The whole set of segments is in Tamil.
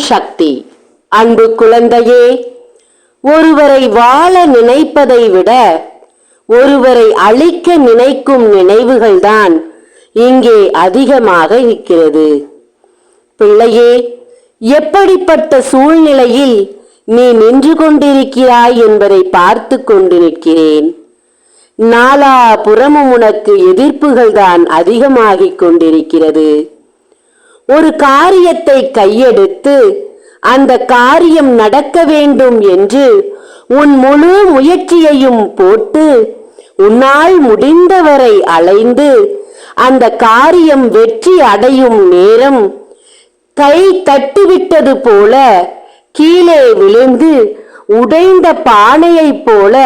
சக்தி. அன்பு குழந்தையே ஒருவரை வாழ நினைப்பதை விட ஒருவரை அழிக்க நினைக்கும் நினைவுகள்தான் இங்கே அதிகமாக இருக்கிறது. பிள்ளையே எப்படிப்பட்ட சூழ்நிலையில் நீ நின்று கொண்டிருக்கிறாய் என்பதை பார்த்து கொண்டிருக்கிறேன் நாலா புறமும் உனக்கு எதிர்ப்புகள் தான் அதிகமாகிக் கொண்டிருக்கிறது. ஒரு காரியத்தை கையெடுத்து அந்த காரியம் நடக்க வேண்டும் என்று உன் முழு முயற்சியையும் போட்டு உன்னால் முடிந்தவரை அலைந்து அந்த காரியம் வெற்றி அடையும் நேரம் கை தட்டிவிட்டது போல கீழே விழுந்து உடைந்த பானையைப் போல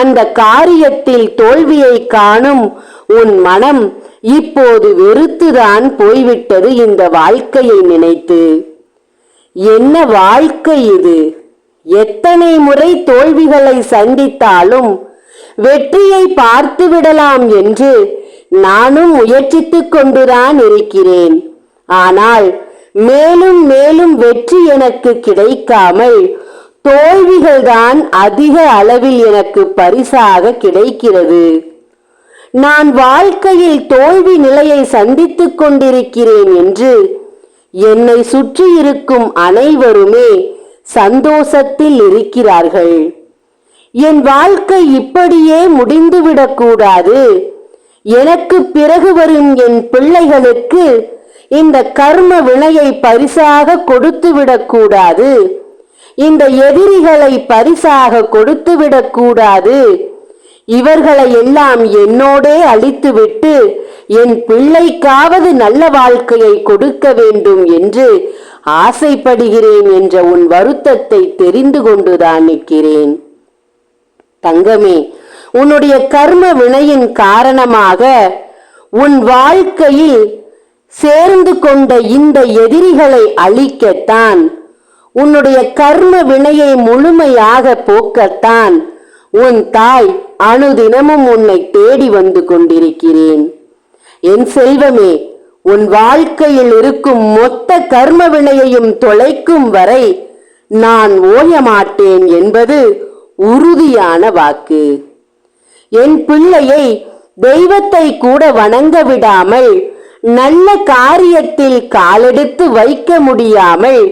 அந்த காரியத்தில் தோல்வியை காணும் உன் மனம் இப்போது வெறுத்துதான் போய்விட்டது இந்த வாழ்க்கையை நினைத்து. என்ன வாழ்க்கை இது? எத்தனை முறை தோல்விகளை சந்தித்தாலும் வெற்றியை பார்த்து விடலாம் என்று நானும் முயற்சித்துக் கொண்டுதான் இருக்கிறேன். ஆனால் மேலும் மேலும் வெற்றி எனக்கு கிடைக்காமல் தோல்விகள்தான் அதிக அளவில் எனக்கு பரிசாக கிடைக்கிறது. நான் வாழ்க்கையில் தோல்வி நிலையை சந்தித்துக் கொண்டிருக்கிறேன் என்று என்னை சுற்றியிருக்கும் அனைவருமே சந்தோஷத்தில் இருக்கிறார்கள். என் வாழ்க்கை இப்படியே முடிந்துவிடக் கூடாது. எனக்கு பிறகு வரும் என் பிள்ளைகளுக்கு இந்த கர்ம வினையை பரிசாக கொடுத்து விடக்கூடாது இந்த எதிரிகளை பரிசாக கொடுத்து இவர்களையெல்லாம் இவர்களை எல்லாம் என்னோடே அழித்துவிட்டு என் பிள்ளைக்காவது நல்ல வாழ்க்கையை கொடுக்க வேண்டும் என்று ஆசைப்படுகிறேன் என்ற உன் வருத்தத்தை தெரிந்து கொண்டுதான் நிற்கிறேன். தங்கமே உன்னுடைய கர்ம வினையின் காரணமாக உன் வாழ்க்கையில் சேர்ந்து கொண்ட இந்த எதிரிகளை அழிக்கத்தான் உன்னுடைய கர்ம வினையை முழுமையாக போக்கத்தான் உன் தாய் அனுதினமும் உன்னை தேடி வந்து கொண்டிருக்கிறேன். என் செல்வமே உன் வாழ்க்கையில் இருக்கும் மொத்த கர்ம வினையையும் தொலைக்கும் வரை நான் ஓயமாட்டேன் என்பது உறுதியான வாக்கு. என் பிள்ளையை தெய்வத்தை கூட வணங்க விடாமல் நல்ல காரியத்தில் காலெடுத்து வைக்க முடியாமல்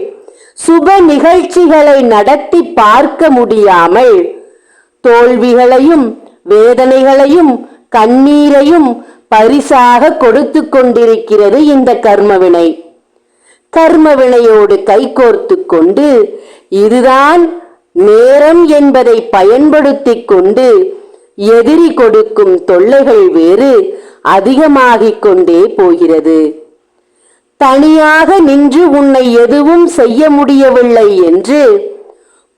சுப நிகழ்ச்சிகளை நடத்தி பார்க்க முடியாமல் தோல்விகளையும் வேதனைகளையும் கண்ணீரையும் பரிசாக கொடுத்து கொண்டிருக்கிறது இந்த கர்மவினை. கர்மவினையோடு கைகோர்த்து கொண்டு இதுதான் நேரம் என்பதை பயன்படுத்தி கொண்டு எதிரி கொடுக்கும் தொல்லைகள் வேறு அதிகமாகிக் கொண்டே போகிறது. தனியாக நின்று உன்னை எதுவும் செய்ய முடியவில்லை என்று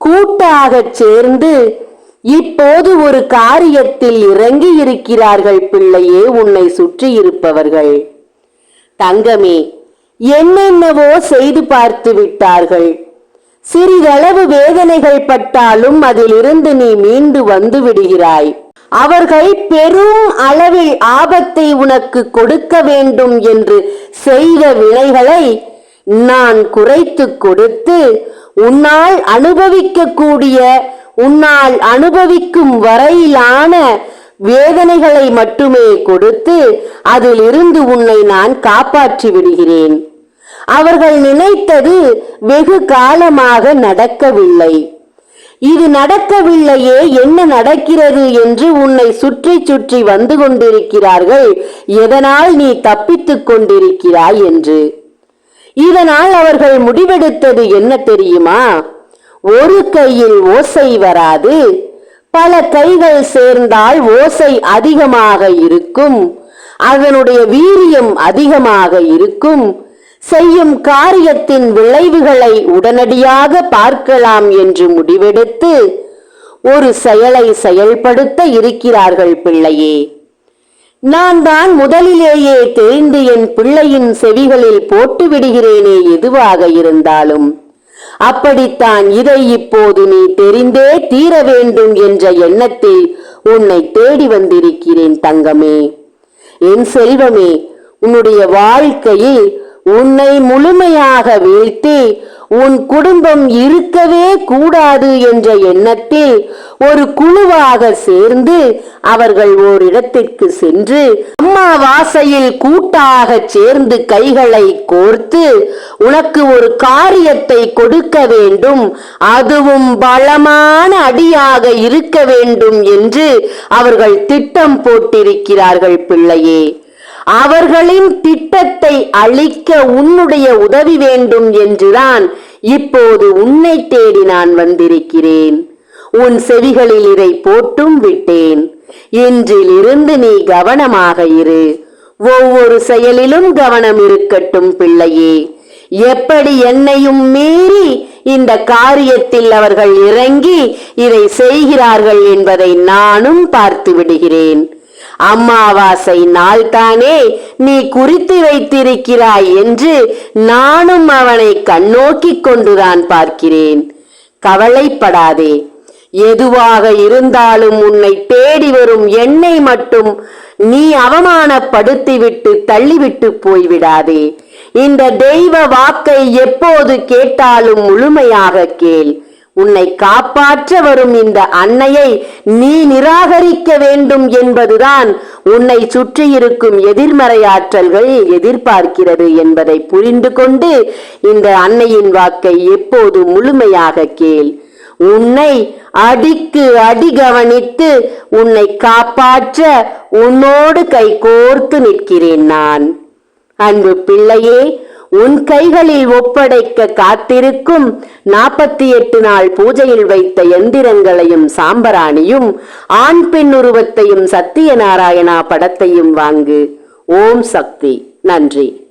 கூட்டாகச் சேர்ந்து இப்போது ஒரு காரியத்தில் இறங்கி இருக்கிறார்கள் பிள்ளையே உன்னை சுற்றி இருப்பவர்கள் தங்கமே என்னென்னவோ செய்து பார்த்து விட்டார்கள். சிறிதளவு வேதனைகள் பட்டாலும் அதிலிருந்து நீ மீண்டு வந்து விடுகிறாய். அவர்கள் பெரும் அளவில் ஆபத்தை உனக்கு கொடுக்க வேண்டும் என்று செய்த வினைகளை நான் குறைத்து கொடுத்து உன்னால் அனுபவிக்கக்கூடிய உன்னால் அனுபவிக்கும் வரையிலான வேதனைகளை மட்டுமே கொடுத்து அதிலிருந்து உன்னை நான் காப்பாற்றி விடுகிறேன். அவர்கள் நினைத்தது வெகு காலமாக நடக்கவில்லை. இது நடக்கவில்லையே என்ன நடக்கிறது என்று உன்னை சுற்றி சுற்றி வந்து கொண்டிருக்கிறார்கள். எதனால் நீ தப்பித்துக் கொண்டிருக்கிறாய் என்று. இதனால் அவர்கள் முடிவெடுத்தது என்ன தெரியுமா? ஒரு கையில் ஓசை வராது. பல கைகள் சேர்ந்தால் ஓசை அதிகமாக இருக்கும். அதனுடைய வீரியம் அதிகமாக இருக்கும். செய்யும் காரியத்தின் விளைவுகளை உடனடியாக பார்க்கலாம் என்று முடிவெடுத்து ஒரு செயலை செயல்படுத்த இருக்கிறார்கள் பிள்ளையே. நான் தான் முதலிலேயே தெரிந்து என் பிள்ளையின் செவிகளில் போட்டு விடுகிறேனே எதுவாக இருந்தாலும். அப்படித்தான் இதை இப்போது நீ தெரிந்தே தீர வேண்டும் என்ற எண்ணத்தில் உன்னை தேடி வந்திருக்கிறேன் தங்கமே. என் செல்வமே உன்னுடைய வாழ்க்கையில் உன்னை முழுமையாக வீழ்த்தி உன் குடும்பம் இருக்கவே கூடாது என்ற எண்ணத்தில் ஒரு குழுவாக சேர்ந்து அவர்கள் ஓரிடத்திற்கு சென்று அம்மாவாசையில் கூட்டாக சேர்ந்து கைகளை கோர்த்து உனக்கு ஒரு காரியத்தை கொடுக்க வேண்டும். அதுவும் பலமான அடியாக இருக்க வேண்டும் என்று அவர்கள் திட்டம் போட்டிருக்கிறார்கள் பிள்ளையே. அவர்களின் திட்டத்தை அழிக்க உன்னுடைய உதவி வேண்டும் என்றுதான் இப்போது உன்னை தேடி நான் வந்திருக்கிறேன். உன் செவிகளில் இதை போட்டும் விட்டேன். இன்றிலிருந்து நீ கவனமாக இரு. ஒவ்வொரு செயலிலும் கவனம் இருக்கட்டும் பிள்ளையே. எப்படி என்னையும் மீறி இந்த காரியத்தில் அவர்கள் இறங்கி இதை செய்கிறார்கள் என்பதை நானும் பார்த்து விடுகிறேன். அம்மாவாசை நாள்தானே நீ குறித்து வைத்திருக்கிறாய் என்று நானும் அவனை கண்ணோக்கிக் கொண்டுதான் பார்க்கிறேன். கவலைப்படாதே. எதுவாக இருந்தாலும் உன்னை தேடி வரும் என்னை மட்டும் நீ அவமானப்படுத்திவிட்டு தள்ளிவிட்டு போய்விடாதே. இந்த தெய்வ வாக்கை எப்போது கேட்டாலும் முழுமையாக கேள். உன்னை காப்பாற்ற வரும் இந்த அன்னையை நீ நிராகரிக்க வேண்டும் என்பதுதான் உன்னை சுற்றியிருக்கும் எதிர்மறையாற்றல்கள் எதிர்பார்க்கிறது என்பதை புரிந்து கொண்டு இந்த அன்னையின் வாக்கை எப்போது முழுமையாக கேள். உன்னை அடிக்கு அடி கவனித்து உன்னை காப்பாற்ற உன்னோடு கை கோர்த்து நிற்கிறேன் நான். அன்பு பிள்ளையே உன் கைகளில் ஒப்படைக்க காத்திருக்கும் நாற்பத்தி எட்டு நாள் பூஜையில் வைத்த எந்திரங்களையும் சாம்பராணியும் ஆண் பெண் உருவத்தையும் சத்தியநாராயணா படத்தையும் வாங்கு. ஓம் சக்தி. நன்றி.